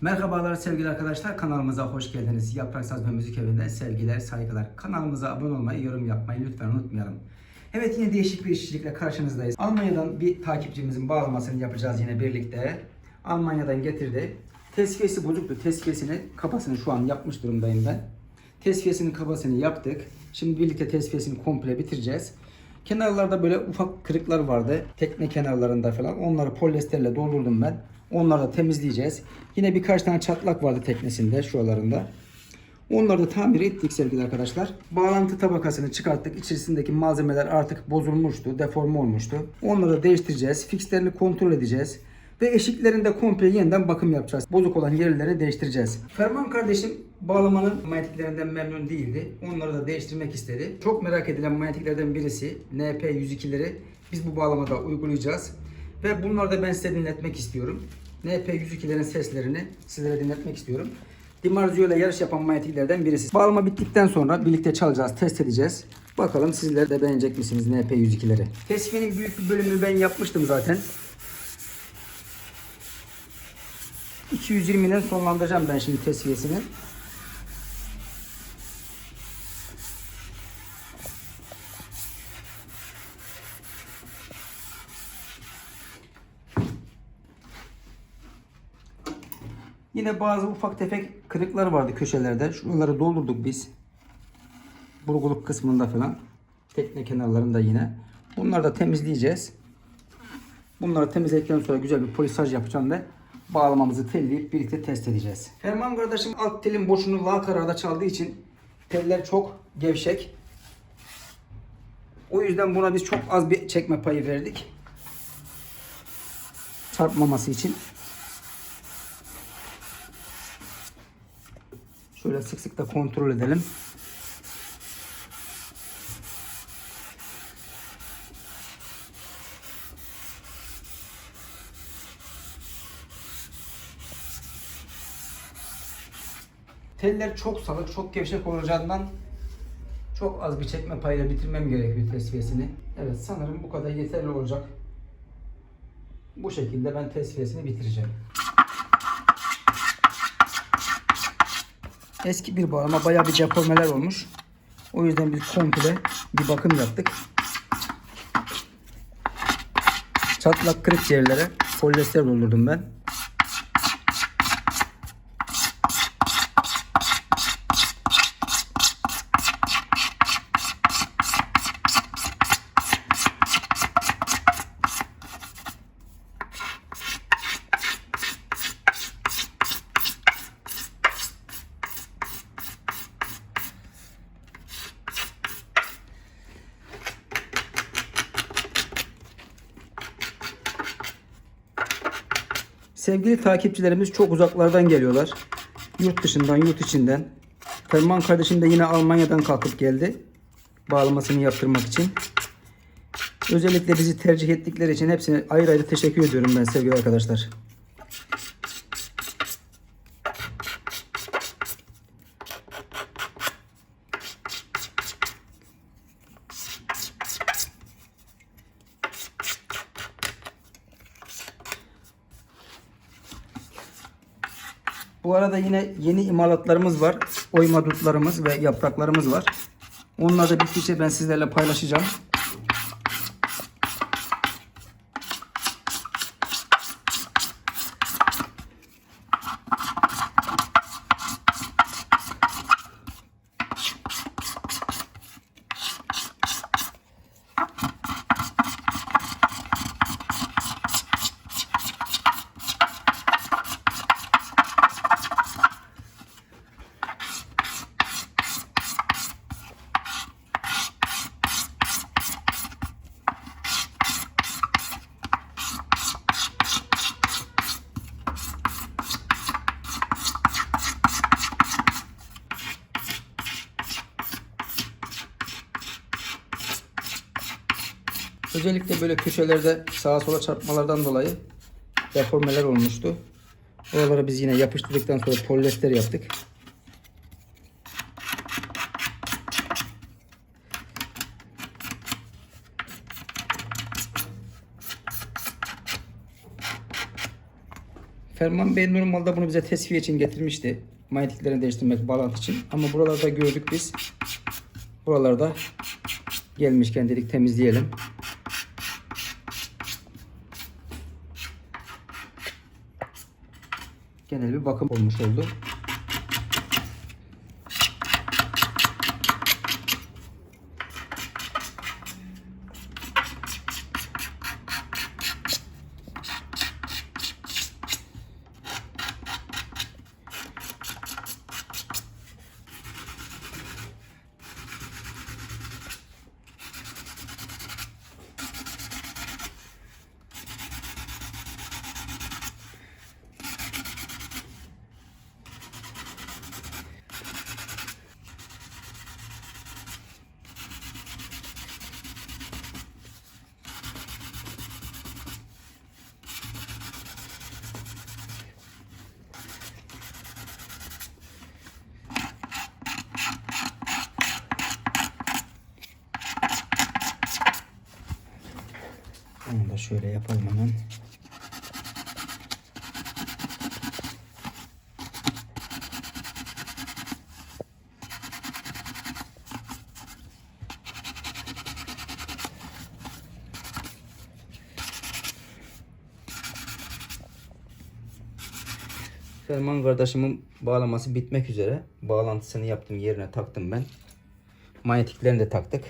Merhabalar sevgili arkadaşlar kanalımıza hoş geldiniz. Yaprak Saz ve Müzik Evi'nden sevgiler, saygılar. Kanalımıza abone olmayı, yorum yapmayı lütfen unutmayalım. Evet yine değişik bir işçilikle karşınızdayız. Almanya'dan bir takipçimizin bağlamasını yapacağız yine birlikte. Almanya'dan getirdi. Tesviyesi bozuktu. Tesviyesini, kapasını şu an yapmış durumdayım ben. Tesviyesinin kapasını yaptık. Şimdi birlikte tesviyesini komple bitireceğiz. Kenarlarda böyle ufak kırıklar vardı. Tekne kenarlarında falan. Onları polyesterle doldurdum ben. Onları da temizleyeceğiz. Yine birkaç tane çatlak vardı teknesinde şuralarında. Onları da tamir ettik sevgili arkadaşlar. Bağlantı tabakasını çıkarttık. İçerisindeki malzemeler artık bozulmuştu, deforme olmuştu. Onları da değiştireceğiz. Fixlerini kontrol edeceğiz. Ve eşiklerinde komple yeniden bakım yapacağız. Bozuk olan yerleri değiştireceğiz. Ferman kardeşim bağlamanın manyetiklerinden memnun değildi. Onları da değiştirmek istedi. Çok merak edilen manyetiklerden birisi NP102'leri biz bu bağlamada uygulayacağız. Ve bunları da ben size dinletmek istiyorum. NP102'lerin seslerini sizlere dinletmek istiyorum. Dimarzio ile yarış yapan manyetiklerden birisi. Bağlama bittikten sonra birlikte çalacağız, test edeceğiz. Bakalım sizler de beğenecek misiniz NP102'leri? Tesviyenin büyük bir bölümünü ben yapmıştım zaten. 220'den sonlandıracağım ben şimdi tesviyesini. Yine bazı ufak tefek kırıklar vardı köşelerde. Şuraları doldurduk biz. Burguluk kısmında falan. Tekne kenarlarında yine. Bunları da temizleyeceğiz. Bunları temizledikten sonra güzel bir polisaj yapacağım ve bağlamamızı telleyip birlikte test edeceğiz. Ferman kardeşim alt telin boşunu la kararda çaldığı için teller çok gevşek. O yüzden buna biz çok az bir çekme payı verdik. Çarpmaması için. Şöyle sık sık da kontrol edelim. Teller çok salık, çok gevşek olacağından çok az bir çekme payıyla bitirmem gerekiyor tesviyesini. Evet sanırım bu kadar yeterli olacak. Bu şekilde ben tesviyesini bitireceğim. Eski bir bağlama bayağı bir deformeler olmuş. O yüzden biz komple bir bakım yaptık. Çatlak kırık yerlere polyester doldurdum ben. Sevgili takipçilerimiz çok uzaklardan geliyorlar. Yurt dışından, yurt içinden. Ferman kardeşim de yine Almanya'dan kalkıp geldi. Bağlamasını yaptırmak için. Özellikle bizi tercih ettikleri için hepsine ayrı ayrı teşekkür ediyorum ben sevgili arkadaşlar. Bu arada yine yeni imalatlarımız var. Oyma dutlarımız ve yapraklarımız var. Onları da bittikçe ben sizlerle paylaşacağım. Özellikle böyle köşelerde sağa sola çarpmalardan dolayı deformeler olmuştu. Oralara biz yine yapıştırdıktan sonra polyester yaptık. Ferman Bey normalde bunu bize tesviye için getirmişti. Manyetiklerini değiştirmek, bağlantı için. Ama buralarda gördük biz. Buralarda gelmişken dedik temizleyelim. Genel bir bakım olmuş oldu. Onu da şöyle yapalım hemen. Ferman kardeşimin bağlaması bitmek üzere. Bağlantısını yaptım yerine taktım ben. Manyetiklerini de taktık.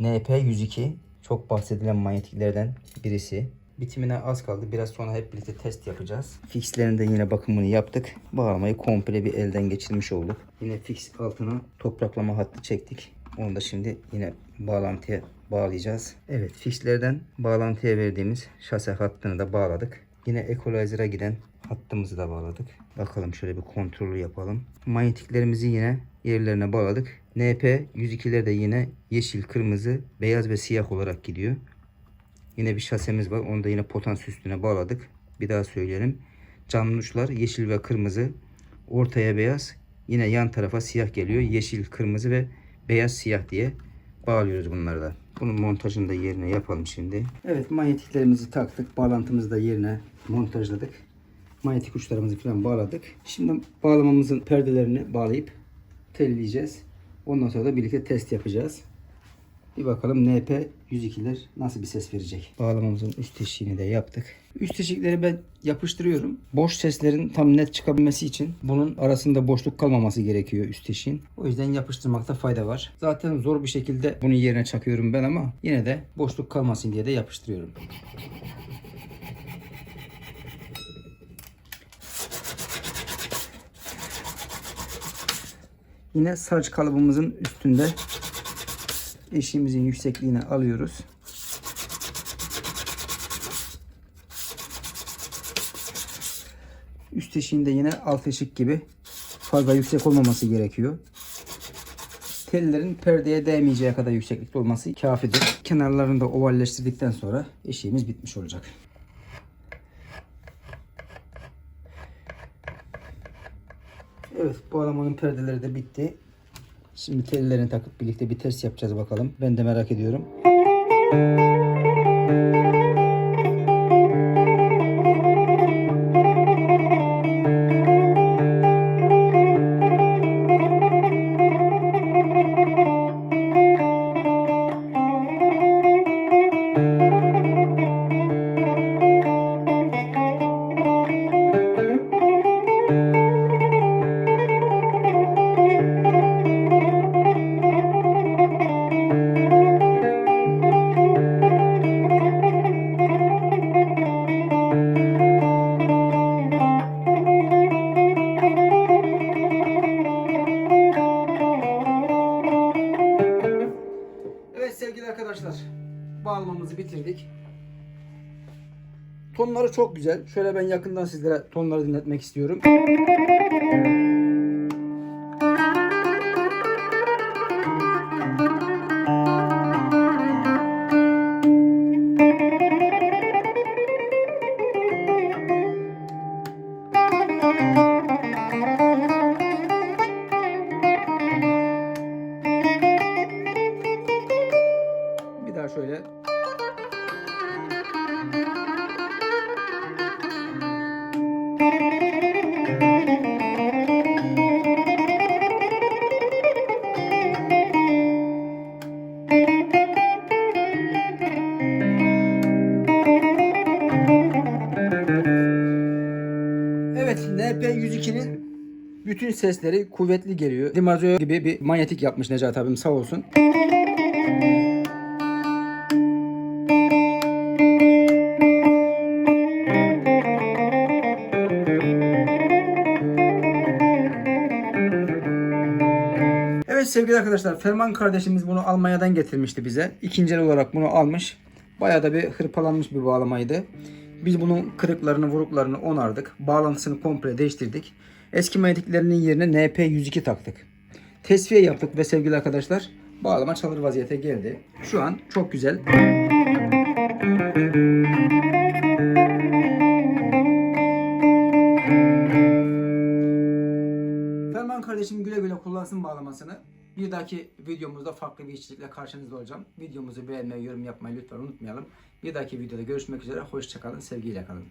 NP102 çok bahsedilen manyetiklerden birisi. Bitimine az kaldı. Biraz sonra hep birlikte test yapacağız. Fixlerin de yine bakımını yaptık. Bağlamayı komple bir elden geçirmiş olduk. Yine fix altına topraklama hattı çektik. Onu da şimdi yine bağlantıya bağlayacağız. Evet fixlerden bağlantıya verdiğimiz şase hattını da bağladık. Yine equalizer'a giden hattımızı da bağladık. Bakalım şöyle bir kontrolü yapalım. Manyetiklerimizi yine yerlerine bağladık. NP 102'ler de yine yeşil, kırmızı, beyaz ve siyah olarak gidiyor. Yine bir şasemiz var. Onu da yine potans üstüne bağladık. Bir daha söyleyelim. Canlı uçlar yeşil ve kırmızı. Ortaya beyaz. Yine yan tarafa siyah geliyor. Yeşil, kırmızı ve beyaz siyah diye bağlıyoruz bunları da. Bunun montajını da yerine yapalım şimdi. Evet manyetiklerimizi taktık. Bağlantımızı da yerine montajladık. Manyetik uçlarımızı falan bağladık. Şimdi bağlamamızın perdelerini bağlayıp telleyeceğiz. Ondan sonra da birlikte test yapacağız. Bir bakalım NP 102'ler nasıl bir ses verecek. Bağlamamızın üst eşiğini de yaptık. Üst eşikleri ben yapıştırıyorum. Boş seslerin tam net çıkabilmesi için bunun arasında boşluk kalmaması gerekiyor üst eşiğin. O yüzden yapıştırmakta fayda var. Zaten zor bir şekilde bunun yerine çakıyorum ben ama yine de boşluk kalmasın diye de yapıştırıyorum. Yine saç kalıbımızın üstünde eşiğimizin yüksekliğini alıyoruz. Üst eşiğinde yine alt eşik gibi fazla yüksek olmaması gerekiyor. Tellerin perdeye değmeyeceği kadar yükseklikte olması kafidir. Kenarlarını da ovalleştirdikten sonra eşiğimiz bitmiş olacak. Evet bağlamanın perdeleri de bitti. Şimdi tellerini takıp birlikte bir test yapacağız bakalım. Ben de merak ediyorum. Çok güzel. Şöyle ben yakından sizlere tonları dinletmek istiyorum. NP102'nin bütün sesleri kuvvetli geliyor. Dimazio gibi bir manyetik yapmış Necati abim sağ olsun. Evet sevgili arkadaşlar Ferman kardeşimiz bunu Almanya'dan getirmişti bize. İkinci olarak bunu almış. Bayağı da bir hırpalanmış bir bağlamaydı. Biz bunun kırıklarını, vuruklarını onardık. Bağlantısını komple değiştirdik. Eski manyetiklerinin yerine NP102 taktık. Tesviye yaptık ve sevgili arkadaşlar bağlama çalır vaziyete geldi. Şu an çok güzel. Ferman kardeşim güle güle kullansın bağlamasını. Bir dahaki videomuzda farklı bir işçilikle karşınızda olacağım. Videomuzu beğenmeyi, yorum yapmayı lütfen unutmayalım. Bir dahaki videoda görüşmek üzere. Hoşçakalın, sevgiyle kalın.